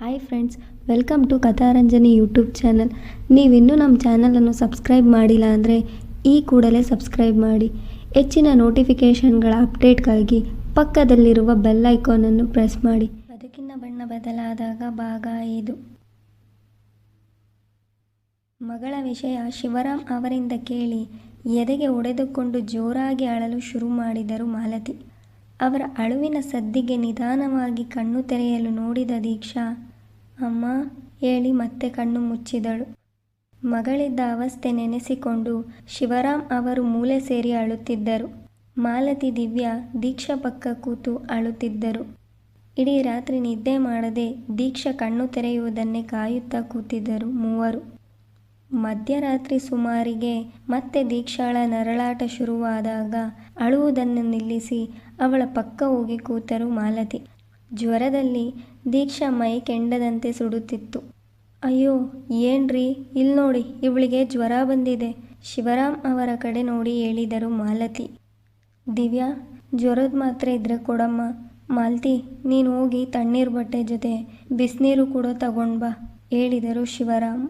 Hi friends welcome to Katharanjani YouTube channel ನೀವಿನ್ನೂ ನಮ್ಮ ಚಾನಲನ್ನು ಸಬ್ಸ್ಕ್ರೈಬ್ ಮಾಡಿಲ್ಲ ಅಂದರೆ ಈ ಕೂಡಲೇ ಸಬ್ಸ್ಕ್ರೈಬ್ ಮಾಡಿ. ಹೆಚ್ಚಿನ ನೋಟಿಫಿಕೇಷನ್ಗಳ ಅಪ್ಡೇಟ್ಗಾಗಿ ಪಕ್ಕದಲ್ಲಿರುವ ಬೆಲ್ ಐಕಾನನ್ನು ಪ್ರೆಸ್ ಮಾಡಿ. ಬದುಕಿನ ಬಣ್ಣ ಬದಲಾದಾಗ ಭಾಗ ಐದು. ಮಗಳ ವಿಷಯ ಶಿವರಾಮ್ ಅವರಿಂದ ಕೇಳಿ. ಎದೆಗೆ ಒಡೆದುಕೊಂಡು ಜೋರಾಗಿ ಅಳಲು ಶುರು ಮಾಡಿದರು ಮಾಲತಿ. ಅವರ ಅಳುವಿನ ಸದ್ದಿಗೆ ನಿಧಾನವಾಗಿ ಕಣ್ಣು ತೆರೆಯಲು ನೋಡಿದ ದೀಕ್ಷಾ ಅಮ್ಮ ಹೇಳಿ ಮತ್ತೆ ಕಣ್ಣು ಮುಚ್ಚಿದಳು. ಮಗಳಿದ್ದ ಅವಸ್ಥೆ ನೆನೆಸಿಕೊಂಡು ಶಿವರಾಮ್ ಅವರು ಮೂಲೆ ಸೇರಿ ಅಳುತ್ತಿದ್ದರು. ಮಾಲತಿ ದಿವ್ಯ ದೀಕ್ಷಾ ಪಕ್ಕ ಕೂತು ಅಳುತ್ತಿದ್ದರು. ಇಡೀ ರಾತ್ರಿ ನಿದ್ದೆ ಮಾಡದೆ ದೀಕ್ಷಾ ಕಣ್ಣು ತೆರೆಯುವುದನ್ನೇ ಕಾಯುತ್ತಾ ಕೂತಿದ್ದರು ಮೂವರು. ಮಧ್ಯರಾತ್ರಿ ಸುಮಾರಿಗೆ ಮತ್ತೆ ದೀಕ್ಷಾಳ ನರಳಾಟ ಶುರುವಾದಾಗ ಅಳುವುದನ್ನು ನಿಲ್ಲಿಸಿ ಅವಳ ಪಕ್ಕ ಹೋಗಿ ಕೂತರು ಮಾಲತಿ. ಜ್ವರದಲ್ಲಿ ದೀಕ್ಷಾ ಮೈ ಕೆಂಡದಂತೆ ಸುಡುತ್ತಿತ್ತು. ಅಯ್ಯೋ, ಏನ್ರಿ? ಇಲ್ಲಿ ನೋಡಿ, ಇವಳಿಗೆ ಜ್ವರ ಬಂದಿದೆ. ಶಿವರಾಮ್ ಅವರ ಕಡೆ ನೋಡಿ ಹೇಳಿದರು ಮಾಲತಿ. ದಿವ್ಯಾ, ಜ್ವರದ ಮಾತ್ರೆ ಇದ್ರೆ ಕೊಡಮ್ಮ. ಮಾಲತಿ, ನೀನು ಹೋಗಿ ತಣ್ಣೀರು ಬಟ್ಟೆ ಜೊತೆ ಬಿಸಿನೀರು ಕೂಡ ಬಾ, ಹೇಳಿದರು ಶಿವರಾಮ್.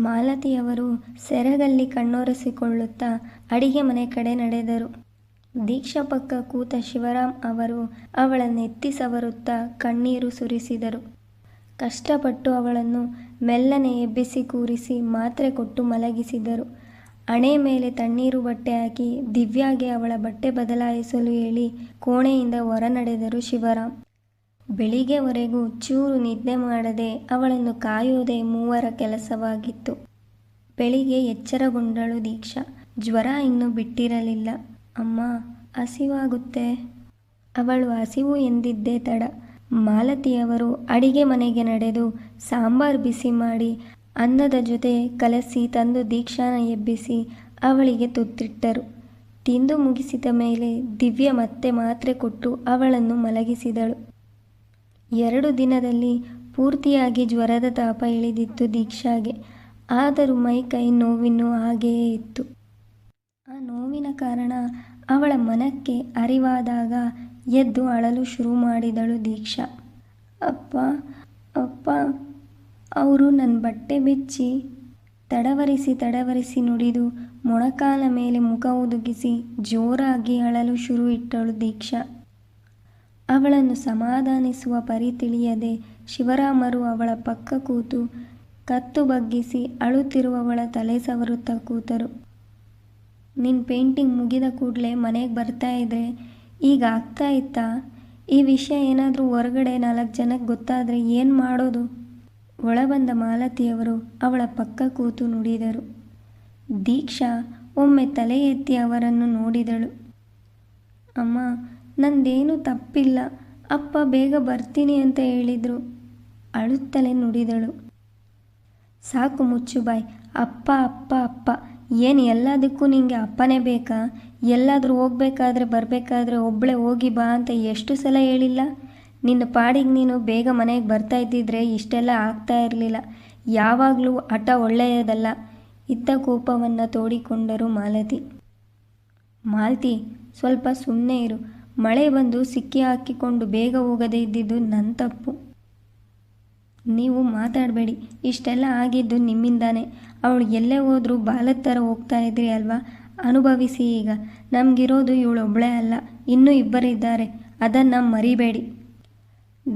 ಮಾಲತಿಯವರು ಸೆರಗಲ್ಲಿ ಕಣ್ಣೊರೆಸಿಕೊಳ್ಳುತ್ತಾ ಅಡಿಗೆ ಮನೆ ಕಡೆ ನಡೆದರು. ದೀಕ್ಷಾ ಪಕ್ಕ ಕೂತ ಶಿವರಾಮ್ ಅವರು ಅವಳನ್ನೆತ್ತಿ ಸವರುತ್ತಾ ಕಣ್ಣೀರು ಸುರಿಸಿದರು. ಕಷ್ಟಪಟ್ಟು ಅವಳನ್ನು ಮೆಲ್ಲನೆ ಎಬ್ಬಿಸಿ ಕೂರಿಸಿ ಮಾತ್ರೆ ಕೊಟ್ಟು ಮಲಗಿಸಿದರು. ಹಣೆ ಮೇಲೆ ತಣ್ಣೀರು ಬಟ್ಟೆ ಹಾಕಿ ದಿವ್ಯಾಗೆ ಅವಳ ಬಟ್ಟೆ ಬದಲಾಯಿಸಲು ಹೇಳಿ ಕೋಣೆಯಿಂದ ಹೊರ ನಡೆದರು ಶಿವರಾಮ್. ಬೆಳಿಗ್ಗೆವರೆಗೂ ಚೂರು ನಿದ್ದೆ ಮಾಡದೆ ಅವಳನ್ನು ಕಾಯುವುದೇ ಮೂವರ ಕೆಲಸವಾಗಿತ್ತು. ಬೆಳಿಗ್ಗೆ ಎಚ್ಚರಗೊಂಡಳು ದೀಕ್ಷಾ. ಜ್ವರ ಇನ್ನೂ ಬಿಟ್ಟಿರಲಿಲ್ಲ. ಅಮ್ಮ, ಹಸಿವಾಗುತ್ತೆ. ಅವಳು ಹಸಿವು ಎಂದಿದ್ದೇ ತಡ. ಮಾಲತಿಯವರು ಅಡಿಗೆ ಮನೆಗೆ ನಡೆದು ಸಾಂಬಾರ್ ಬಿಸಿ ಮಾಡಿ ಅನ್ನದ ಜೊತೆ ಕಲಸಿ ತಂದು ದೀಕ್ಷಾನ ಎಬ್ಬಿಸಿ ಅವಳಿಗೆ ತುತ್ತಿಟ್ಟರು. ತಿಂದು ಮುಗಿಸಿದ ಮೇಲೆ ದಿವ್ಯ ಮತ್ತೆ ಮಾತ್ರೆ ಕೊಟ್ಟು ಅವಳನ್ನು ಮಲಗಿಸಿದಳು. ಎರಡು ದಿನದಲ್ಲಿ ಪೂರ್ತಿಯಾಗಿ ಜ್ವರದ ತಾಪ ಇಳಿದಿತ್ತು ದೀಕ್ಷಾಗೆ. ಆದರೂ ಮೈ ಕೈ ನೋವಿನೂ ಹಾಗೆಯೇ ಇತ್ತು. ಆ ನೋವಿನ ಕಾರಣ ಅವಳ ಮನಕ್ಕೆ ಅರಿವಾದಾಗ ಎದ್ದು ಅಳಲು ಶುರು ಮಾಡಿದಳು ದೀಕ್ಷಾ. ಅಪ್ಪ ಅಪ್ಪ, ಅವರು ನನ್ನ ಬಟ್ಟೆ ಬಿಚ್ಚಿ ತಡವರಿಸಿ ತಡವರಿಸಿ ನುಡಿದು ಮೊಣಕಾಲ ಮೇಲೆ ಮುಖ ಒದಗಿಸಿ ಜೋರಾಗಿ ಅಳಲು ಶುರು ಇಟ್ಟಳು ದೀಕ್ಷಾ. ಅವಳನ್ನು ಸಮಾಧಾನಿಸುವ ಪರಿ ತಿಳಿಯದೆ ಶಿವರಾಮರು ಅವಳ ಪಕ್ಕ ಕೂತು ಕತ್ತು ಬಗ್ಗಿಸಿ ಅಳುತ್ತಿರುವವಳ ತಲೆ ಸವರುತ್ತಾ ಕೂತರು. ನಿನ್ನ ಪೇಂಟಿಂಗ್ ಮುಗಿದ ಕೂಡಲೇ ಮನೆಗೆ ಬರ್ತಾ ಇದ್ರೆ ಈಗ ಆಗ್ತಾ ಇತ್ತಾ? ಈ ವಿಷಯ ಏನಾದರೂ ಹೊರಗಡೆ ನಾಲ್ಕು ಜನಕ್ಕೆ ಗೊತ್ತಾದರೆ ಏನು ಮಾಡೋದು? ಒಳಬಂದ ಮಾಲತಿಯವರು ಅವಳ ಪಕ್ಕ ಕೂತು ನುಡಿದರು. ದೀಕ್ಷಾ ಒಮ್ಮೆ ತಲೆ ಎತ್ತಿ ಅವರನ್ನು ನೋಡಿದಳು. ಅಮ್ಮ, ನಂದೇನು ತಪ್ಪಿಲ್ಲ. ಅಪ್ಪ, ಬೇಗ ಬರ್ತೀನಿ ಅಂತ ಹೇಳಿದರು. ಅಳುತ್ತಲೇ ನುಡಿದಳು. ಸಾಕು ಮುಚ್ಚು ಬಾಯ್ ಅಪ್ಪ ಅಪ್ಪ ಅಪ್ಪ. ಏನು ಎಲ್ಲದಕ್ಕೂ ನಿನಗೆ ಅಪ್ಪನೇ ಬೇಕಾ? ಎಲ್ಲಾದರೂ ಹೋಗ್ಬೇಕಾದ್ರೆ ಬರಬೇಕಾದ್ರೆ ಒಬ್ಬಳೆ ಹೋಗಿ ಬಾ ಅಂತ ಎಷ್ಟು ಸಲ ಹೇಳಿಲ್ಲ? ನಿನ್ನ ಪಾಡಿಗೆ ನೀನು ಬೇಗ ಮನೆಗೆ ಬರ್ತಾ ಇದ್ದಿದ್ರೆ ಇಷ್ಟೆಲ್ಲ ಆಗ್ತಾ ಇರಲಿಲ್ಲ. ಯಾವಾಗಲೂ ಹಠ ಒಳ್ಳೆಯದಲ್ಲ. ಇತ್ತ ಕೋಪವನ್ನು ತೋಡಿಕೊಂಡರು ಮಾಲತಿ. ಮಾಲತಿ, ಸ್ವಲ್ಪ ಸುಮ್ಮನೆ ಇರು. ಮಳೆ ಬಂದು ಸಿಕ್ಕಿ ಹಾಕಿಕೊಂಡು ಬೇಗ ಹೋಗದೇ ಇದ್ದಿದ್ದು ನನ್ನ ತಪ್ಪು. ನೀವು ಮಾತಾಡಬೇಡಿ. ಇಷ್ಟೆಲ್ಲ ಆಗಿದ್ದು ನಿಮ್ಮಿಂದಾನೆ. ಅವಳು ಎಲ್ಲೇ ಹೋದರೂ ಬಾಲದ ಥರ ಹೋಗ್ತಾ ಇದ್ರಿ ಅಲ್ವಾ? ಅನುಭವಿಸಿ ಈಗ. ನಮಗಿರೋದು ಇವಳೊಬ್ಬಳೇ ಅಲ್ಲ. ಇನ್ನೂ ಇಬ್ಬರಿದ್ದಾರೆ ಅದನ್ನು ಮರಿಬೇಡಿ.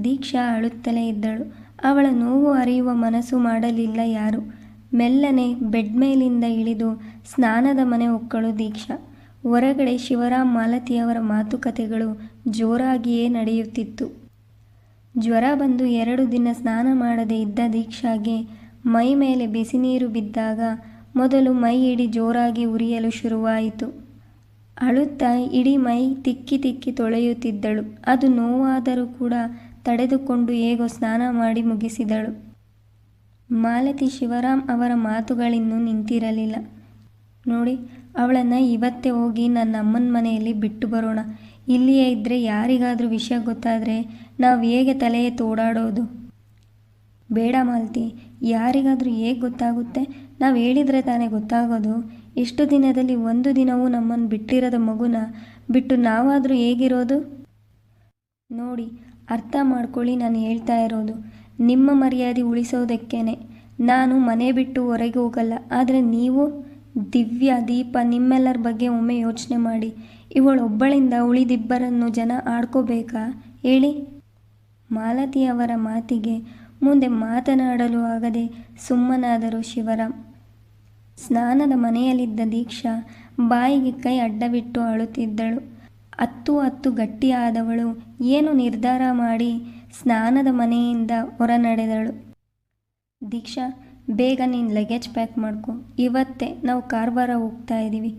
ದೀಕ್ಷಾ ಅಳುತ್ತಲೇ ಇದ್ದಳು. ಅವಳ ನೋವು ಅರಿಯುವ ಮನಸ್ಸು ಮಾಡಲಿಲ್ಲ ಯಾರು. ಮೆಲ್ಲನೆ ಬೆಡ್ ಮೇಲಿಂದ ಇಳಿದು ಸ್ನಾನದ ಮನೆ ಒಕ್ಕಳು ದೀಕ್ಷಾ. ಹೊರಗಡೆ ಶಿವರಾಮ್ ಮಾಲತಿಯವರ ಮಾತುಕತೆಗಳು ಜೋರಾಗಿಯೇ ನಡೆಯುತ್ತಿತ್ತು. ಜ್ವರ ಬಂದು ಎರಡು ದಿನ ಸ್ನಾನ ಮಾಡದೆ ಇದ್ದ ದೀಕ್ಷಾಗೆ ಮೈ ಮೇಲೆ ಬಿಸಿ ನೀರು ಬಿದ್ದಾಗ ಮೊದಲು ಮೈ ಇಡೀ ಜೋರಾಗಿ ಉರಿಯಲು ಶುರುವಾಯಿತು. ಅಳುತ್ತಾ ಇಡೀ ಮೈ ತಿಕ್ಕಿ ತಿಕ್ಕಿ ತೊಳೆಯುತ್ತಿದ್ದಳು. ಅದು ನೋವಾದರೂ ಕೂಡ ತಡೆದುಕೊಂಡು ಹೇಗೋ ಸ್ನಾನ ಮಾಡಿ ಮುಗಿಸಿದಳು. ಮಾಲತಿ ಶಿವರಾಮ್ ಅವರ ಮಾತುಗಳಿನ್ನೂ ನಿಂತಿರಲಿಲ್ಲ. ನೋಡಿ, ಅವಳನ್ನು ಇವತ್ತೇ ಹೋಗಿ ನನ್ನ ಅಮ್ಮನ ಮನೆಯಲ್ಲಿ ಬಿಟ್ಟು ಬರೋಣ. ಇಲ್ಲಿಯೇ ಇದ್ದರೆ ಯಾರಿಗಾದರೂ ವಿಷಯ ಗೊತ್ತಾದರೆ ನಾವು ಹೇಗೆ ತಲೆಯೇ ತೋಡಾಡೋದು? ಬೇಡ ಮಾಲ್ತಿ, ಯಾರಿಗಾದರೂ ಹೇಗೆ ಗೊತ್ತಾಗುತ್ತೆ? ನಾವು ಹೇಳಿದರೆ ತಾನೇ ಗೊತ್ತಾಗೋದು. ಎಷ್ಟು ದಿನದಲ್ಲಿ ಒಂದು ದಿನವೂ ನಮ್ಮನ್ನು ಬಿಟ್ಟಿರದ ಮಗುನ ಬಿಟ್ಟು ನಾವಾದರೂ ಹೇಗಿರೋದು? ನೋಡಿ, ಅರ್ಥ ಮಾಡ್ಕೊಳ್ಳಿ ನಾನು ಹೇಳ್ತಾ ಇರೋದು. ನಿಮ್ಮ ಮರ್ಯಾದೆ ಉಳಿಸೋದಕ್ಕೇನೆ. ನಾನು ಮನೆ ಬಿಟ್ಟು ಹೊರಗೆ ಹೋಗಲ್ಲ. ಆದರೆ ನೀವು? ದಿವ್ಯ, ದೀಪ ನಿಮ್ಮೆಲ್ಲರ ಬಗ್ಗೆ ಒಮ್ಮೆ ಯೋಚನೆ ಮಾಡಿ. ಇವಳೊಬ್ಬಳಿಂದ ಉಳಿದಿಬ್ಬರನ್ನು ಜನ ಆಡ್ಕೋಬೇಕಾ? ಹೇಳಿ. ಮಾಲತಿಯವರ ಮಾತಿಗೆ ಮುಂದೆ ಮಾತನಾಡಲು ಆಗದೆ ಸುಮ್ಮನಾದರು ಶಿವರಾಮ್. ಸ್ನಾನದ ಮನೆಯಲ್ಲಿದ್ದ ದೀಕ್ಷಾ ಬಾಯಿಗೆ ಕೈ ಅಡ್ಡವಿಟ್ಟು ಅಳುತ್ತಿದ್ದಳು. ಹತ್ತು ಹತ್ತು ಗಟ್ಟಿಯಾದವಳು ಏನು ನಿರ್ಧಾರ ಮಾಡಿ ಸ್ನಾನದ ಮನೆಯಿಂದ ಹೊರ ನಡೆದಳು ದೀಕ್ಷಾ ಬೇಗ ನೀನು ಲಗೇಜ್ ಪ್ಯಾಕ್ ಮಾಡ್ಕೊ. ಇವತ್ತೇ ನಾವು ಕಾರವಾರ ಹೋಗ್ತಾ ಇದ್ದೀವಿ.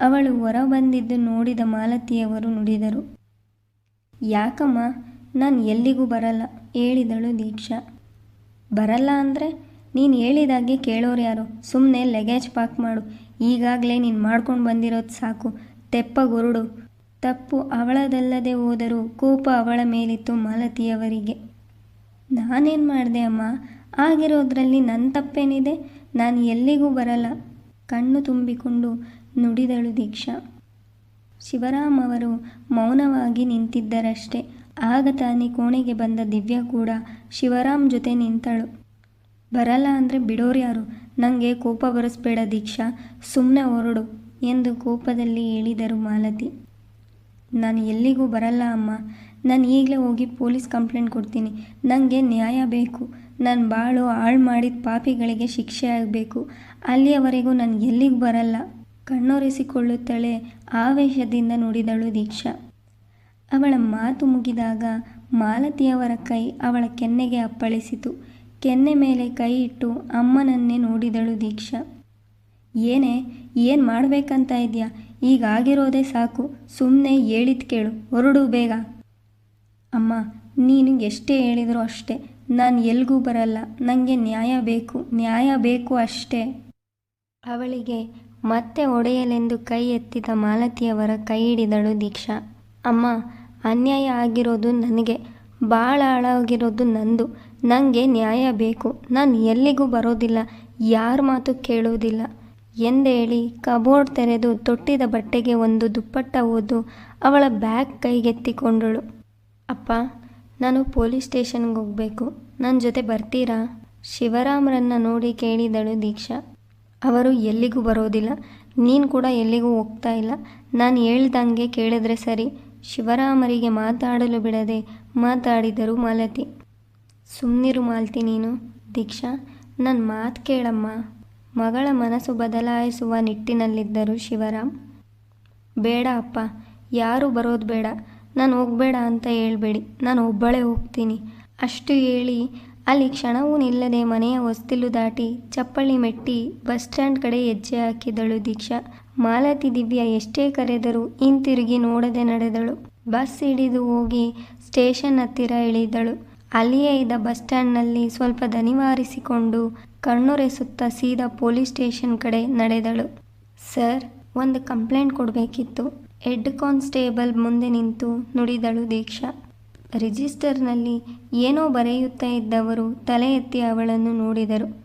ಅವಳು ಹೊರ ಬಂದಿದ್ದು ನೋಡಿದ ಮಾಲತಿಯವರು ನುಡಿದರು. ಯಾಕಮ್ಮ, ನಾನು ಎಲ್ಲಿಗೂ ಬರಲ್ಲ, ಹೇಳಿದಳು ದೀಕ್ಷಾ. ಬರಲ್ಲ ಅಂದರೆ ನೀನು ಹೇಳಿದಾಗೆ ಕೇಳೋರು ಯಾರು? ಸುಮ್ಮನೆ ಲಗೇಜ್ ಪ್ಯಾಕ್ ಮಾಡು. ಈಗಾಗಲೇ ನೀನು ಮಾಡ್ಕೊಂಡು ಬಂದಿರೋದು ಸಾಕು. ತೆಪ್ಪ ಗುರುಡು. ತಪ್ಪು ಅವಳದಲ್ಲದೆ ಹೋದರೂ ಕೋಪ ಅವಳ ಮೇಲಿತ್ತು ಮಾಲತಿಯವರಿಗೆ. ನಾನೇನು ಮಾಡಿದೆ ಅಮ್ಮ? ಆಗಿರೋದ್ರಲ್ಲಿ ನನ್ನ ತಪ್ಪೇನಿದೆ? ನಾನು ಎಲ್ಲಿಗೂ ಬರಲ್ಲ. ಕಣ್ಣು ತುಂಬಿಕೊಂಡು ನುಡಿದಳು ದೀಕ್ಷಾ. ಶಿವರಾಮ್ ಅವರು ಮೌನವಾಗಿ ನಿಂತಿದ್ದರಷ್ಟೇ. ಆಗ ತಾನೇ ಕೋಣೆಗೆ ಬಂದ ದಿವ್ಯ ಕೂಡ ಶಿವರಾಮ್ ಜೊತೆ ನಿಂತಳು. ಬರಲ್ಲ ಅಂದರೆ ಬಿಡೋರು ಯಾರು? ನನಗೆ ಕೋಪ ಬರೆಸ್ಬೇಡ ದೀಕ್ಷಾ. ಸುಮ್ಮನೆ ಹೊರಡು ಎಂದು ಕೋಪದಲ್ಲಿ ಹೇಳಿದರು ಮಾಲತಿ. ನಾನು ಎಲ್ಲಿಗೂ ಬರಲ್ಲ ಅಮ್ಮ. ನಾನು ಈಗಲೇ ಹೋಗಿ ಪೊಲೀಸ್ ಕಂಪ್ಲೇಂಟ್ ಕೊಡ್ತೀನಿ. ನನಗೆ ನ್ಯಾಯ ಬೇಕು. ನನ್ನ ಬಾಳು ಹಾಳು ಮಾಡಿದ ಪಾಪಿಗಳಿಗೆ ಶಿಕ್ಷೆ ಆಗಬೇಕು. ಅಲ್ಲಿಯವರೆಗೂ ನಾನು ಎಲ್ಲಿಗೆ ಬರಲ್ಲ. ಕಣ್ಣೊರೆಸಿಕೊಳ್ಳುತ್ತಳೆ ಆವೇಶದಿಂದ ನುಡಿದಳು ದೀಕ್ಷಾ. ಅವಳ ಮಾತು ಮುಗಿದಾಗ ಮಾಲತಿಯವರ ಕೈ ಅವಳ ಕೆನ್ನೆಗೆ ಅಪ್ಪಳಿಸಿತು. ಕೆನ್ನೆ ಮೇಲೆ ಕೈ ಇಟ್ಟು ಅಮ್ಮನನ್ನೇ ನೋಡಿದಳು ದೀಕ್ಷಾ. ಏನೇ, ಏನು ಮಾಡಬೇಕಂತ ಇದೆಯಾ? ಈಗ ಆಗಿರೋದೇ ಸಾಕು. ಸುಮ್ಮನೆ ಹೇಳಿದ್ ಕೇಳು. ಹೊರಡು ಬೇಗ. ಅಮ್ಮ, ನೀನು ಎಷ್ಟೇ ಹೇಳಿದರೂ ಅಷ್ಟೇ. ನಾನು ಎಲ್ಗೂ ಬರಲ್ಲ. ನನಗೆ ನ್ಯಾಯ ಬೇಕು. ನ್ಯಾಯ ಬೇಕು ಅಷ್ಟೇ. ಅವಳಿಗೆ ಮತ್ತೆ ಒಡೆಯಲೆಂದು ಕೈ ಎತ್ತಿದ ಮಾಲತಿಯವರ ಕೈ ಹಿಡಿದಳು ದೀಕ್ಷಾ. ಅಮ್ಮ, ಅನ್ಯಾಯ ಆಗಿರೋದು ನನಗೆ. ಭಾಳ ಹಾಳಾಗಿರೋದು ನಂದು. ನನಗೆ ನ್ಯಾಯ ಬೇಕು. ನಾನು ಎಲ್ಲಿಗೂ ಬರೋದಿಲ್ಲ. ಯಾರ ಮಾತು ಕೇಳೋದಿಲ್ಲ. ಎಂದೇಳಿ ಕಬೋರ್ಡ್ ತೆರೆದು ತೊಟ್ಟಿದ ಬಟ್ಟೆಗೆ ಒಂದು ದುಪ್ಪಟ್ಟ ಓದು ಅವಳ ಬ್ಯಾಗ್ ಕೈಗೆತ್ತಿಕೊಂಡಳು. ಅಪ್ಪ ನಾನು ಪೊಲೀಸ್ ಸ್ಟೇಷನ್ಗೆ ಹೋಗಬೇಕು. ನನ್ನ ಜೊತೆ ಬರ್ತೀರಾ? ಶಿವರಾಮ್ರನ್ನ ನೋಡಿ ಕೇಳಿದಳು ದೀಕ್ಷಾ. ಅವರು ಎಲ್ಲಿಗೂ ಬರೋದಿಲ್ಲ. ನೀನು ಕೂಡ ಎಲ್ಲಿಗೂ ಹೋಗ್ತಾ ಇಲ್ಲ. ನಾನು ಹೇಳ್ದಂಗೆ ಕೇಳಿದ್ರೆ ಸರಿ. ಶಿವರಾಮರಿಗೆ ಮಾತಾಡಲು ಬಿಡದೆ ಮಾತಾಡಿದರು ಮಾಲತಿ. ಸುಮ್ಮನಿರು ಮಾಲ್ತಿ ನೀನು, ದೀಕ್ಷಾ. ನನ್ನ ಮಾತು ಕೇಳಮ್ಮ. ಮಗಳ ಮನಸ್ಸು ಬದಲಾಯಿಸುವ ನಿಟ್ಟಿನಲ್ಲಿದ್ದರು ಶಿವರಾಮ್. ಬೇಡ ಅಪ್ಪ, ಯಾರು ಬರೋದು ಬೇಡ. ನಾನು ಹೋಗಬೇಡ ಅಂತ ಹೇಳ್ಬೇಡಿ. ನಾನು ಒಬ್ಬಳೇ ಹೋಗ್ತೀನಿ. ಅಷ್ಟು ಹೇಳಿ ಅಲ್ಲಿ ಕ್ಷಣವೂ ನಿಲ್ಲದೆ ಮನೆಯ ಹೊಸ್ತಿಲು ದಾಟಿ ಚಪ್ಪಳಿ ಮೆಟ್ಟಿ ಬಸ್ ಸ್ಟ್ಯಾಂಡ್ ಕಡೆ ಹೆಜ್ಜೆ ಹಾಕಿದಳು ದೀಕ್ಷಾ. ಮಾಲತಿ ದಿವ್ಯ ಎಷ್ಟೇ ಕರೆದರೂ ಹಿಂತಿರುಗಿ ನೋಡದೆ ನಡೆದಳು. ಬಸ್ ಹಿಡಿದು ಹೋಗಿ ಸ್ಟೇಷನ್ ಹತ್ತಿರ ಇಳಿದಳು. ಅಲ್ಲಿಯೇ ಇದ್ದ ಬಸ್ ಸ್ಟ್ಯಾಂಡ್ನಲ್ಲಿ ಸ್ವಲ್ಪ ದನಿವಾರಿಸಿಕೊಂಡು ಕಣ್ಣೊರೆಸುತ್ತಾ ಸೀದಾ ಪೊಲೀಸ್ ಸ್ಟೇಷನ್ ಕಡೆ ನಡೆದಳು. ಸರ್, ಒಂದು ಕಂಪ್ಲೇಂಟ್ ಕೊಡಬೇಕಿತ್ತು. ಹೆಡ್ ಕಾನ್ಸ್ಟೇಬಲ್ ಮುಂದೆ ನಿಂತು ನುಡಿದಳು ದೀಕ್ಷಾ. ರಿಜಿಸ್ಟರ್ನಲ್ಲಿ ಏನೋ ಬರೆಯುತ್ತಾ ಇದ್ದವರು ತಲೆ ಎತ್ತಿ ಅವಳನ್ನು ನೋಡಿದರು.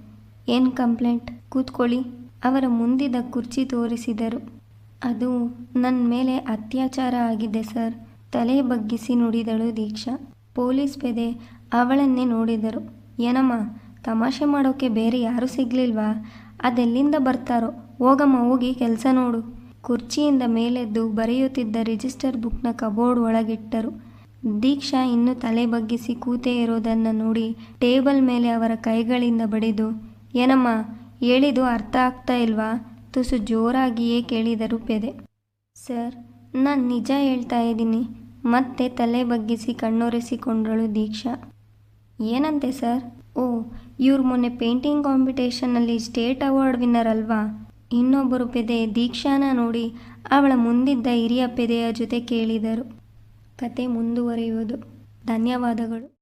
ಏನು ಕಂಪ್ಲೇಂಟ್? ಕೂತ್ಕೊಳ್ಳಿ. ಅವರ ಮುಂದಿದ್ದ ಕುರ್ಚಿ ತೋರಿಸಿದರು. ಅದು ನನ್ನ ಮೇಲೆ ಅತ್ಯಾಚಾರ ಆಗಿದೆ ಸರ್, ತಲೆ ಬಗ್ಗಿಸಿ ನುಡಿದಳು ದೀಕ್ಷಾ. ಪೊಲೀಸ್ ಪೆದೆ ಅವಳನ್ನೇ ನೋಡಿದರು. ಏನಮ್ಮ, ತಮಾಷೆ ಮಾಡೋಕೆ ಬೇರೆ ಯಾರೂ ಸಿಗ್ಲಿಲ್ವಾ? ಅದೆಲ್ಲಿಂದ ಬರ್ತಾರೋ? ಹೋಗಮ್ಮ, ಹೋಗಿ ಕೆಲಸ ನೋಡು. ಕುರ್ಚಿಯಿಂದ ಮೇಲೆದ್ದು ಬರೆಯುತ್ತಿದ್ದ ರಿಜಿಸ್ಟರ್ ಬುಕ್ನ ಕಬೋರ್ಡ್ ಒಳಗಿಟ್ಟರು. ದೀಕ್ಷಾ ಇನ್ನು ತಲೆ ಬಗ್ಗಿಸಿ ಕೂತೇ ಇರೋದನ್ನು ನೋಡಿ ಟೇಬಲ್ ಮೇಲೆ ಅವರ ಕೈಗಳಿಂದ ಬಡಿದು, ಏನಮ್ಮ ಹೇಳಿದು ಅರ್ಥ ಆಗ್ತಾ ಇಲ್ವಾ? ತುಸು ಜೋರಾಗಿಯೇ ಕೇಳಿದರು ಪೆದೆ. ಸರ್, ನಾನು ನಿಜ ಹೇಳ್ತಾ ಇದ್ದೀನಿ. ಮತ್ತೆ ತಲೆ ಬಗ್ಗಿಸಿ ಕಣ್ಣೊರೆಸಿಕೊಂಡಳು ದೀಕ್ಷಾ. ಏನಂತೆ ಸರ್? ಓ, ಇವ್ರು ಮೊನ್ನೆ ಪೇಂಟಿಂಗ್ ಕಾಂಪಿಟೇಷನ್ನಲ್ಲಿ ಸ್ಟೇಟ್ ಅವಾರ್ಡ್ ವಿನ್ನರ್ ಅಲ್ವಾ? ಇನ್ನೊಬ್ಬರು ಪೆದೆ ದೀಕ್ಷಾನ ನೋಡಿ ಅವಳ ಮುಂದಿದ್ದ ಹಿರಿಯ ಪೆದೆಯ ಜೊತೆ ಕೇಳಿದರು. ಕತೆ ಮುಂದುವರಿಯುವುದು. ಧನ್ಯವಾದಗಳು.